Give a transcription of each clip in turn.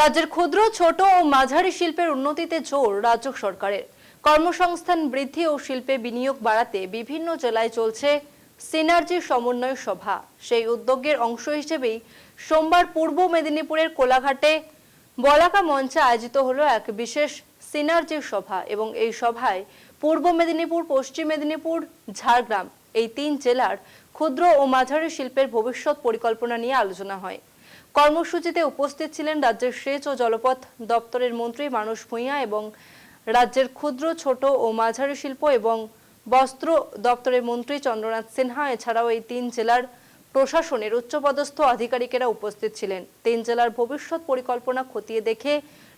রাজ্যের ক্ষুদ্র, ছোট ও মাঝারি শিল্পের উন্নতিতে জোর রাজ্য সরকারের। কর্মসংস্থান বৃদ্ধি ও শিল্পে বিনিয়োগ বাড়াতে বিভিন্ন জেলায় চলছে সিনার্জি সমন্বয় সভা। সেই উদ্যোগের অংশ হিসেবেই সোমবার পূর্ব মেদিনীপুরের কোলাঘাটে বলাকা মঞ্চে আয়োজিত হলো এক বিশেষ সিনার্জি সভা এবং এই সভায় পূর্ব মেদিনীপুর, পশ্চিম মেদিনীপুর, ঝাড়গ্রাম এই তিন জেলার ক্ষুদ্র ও মাঝারি শিল্পের ভবিষ্যৎ পরিকল্পনা নিয়ে আলোচনা হয়। কর্মসূচিতে উপস্থিত ছিলেন রাজ্যের সেচ ও জলপথ দপ্তরের মন্ত্রী মানস ভূঁইয়া এবং রাজ্যের ক্ষুদ্র, ছোট ও মাঝারি শিল্প এবং বস্ত্র দপ্তরের মন্ত্রী চন্দ্রনাথ সিনহা, এছাড়াও এই তিন জেলার প্রশাসনের উচ্চপদস্থ আধিকারিকেরা উপস্থিত ছিলেন। তিন জেলার ভবিষ্যৎ পরিকল্পনা খতিয়ে দেখে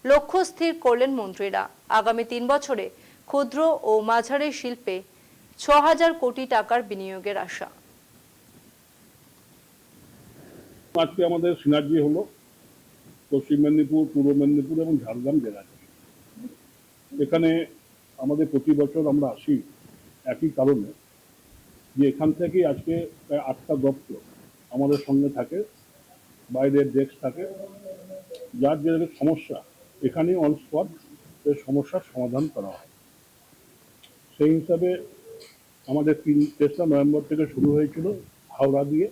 লক্ষ্য স্থির করলেন মন্ত্রীরা। আগামী তিন বছরে ক্ষুদ্র ও মাঝারি শিল্পে ছ হাজার কোটি টাকার বিনিয়োগের আশা। আজকে আমাদের সিনার্জি হলো। পশ্চিম মেদিনীপুর, পূর্ব মেদিনীপুর এবং ঝাড়গ্রাম জেলা। এখানে আমাদের প্রতি বছর আমরা আসি একই কারণে যে এখান থেকেই আজকে প্রায় আটটা দপ্তর আমাদের সঙ্গে থাকে, বাইরের ডেস্ক থাকে। যার যে সমস্যা, এখানেই অন স্পট এই সমস্যার সমাধান করা হয়। সেই হিসাবে আমাদের তিন, তেসরা নভেম্বর থেকে শুরু হয়েছিল হাওড়া দিয়ে।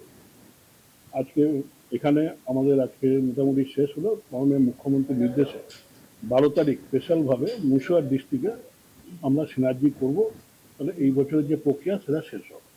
আজকে এখানে আমাদের আজকে মোটামুটি শেষ হলো। মাননীয় মুখ্যমন্ত্রীর নির্দেশে বারো তারিখ স্পেশালভাবে মুর্শিদাবাদ ডিস্ট্রিক্টে আমরা সিনার্জি করব। তাহলে এই বছরের যে প্রক্রিয়া, সেটা শেষ হবে।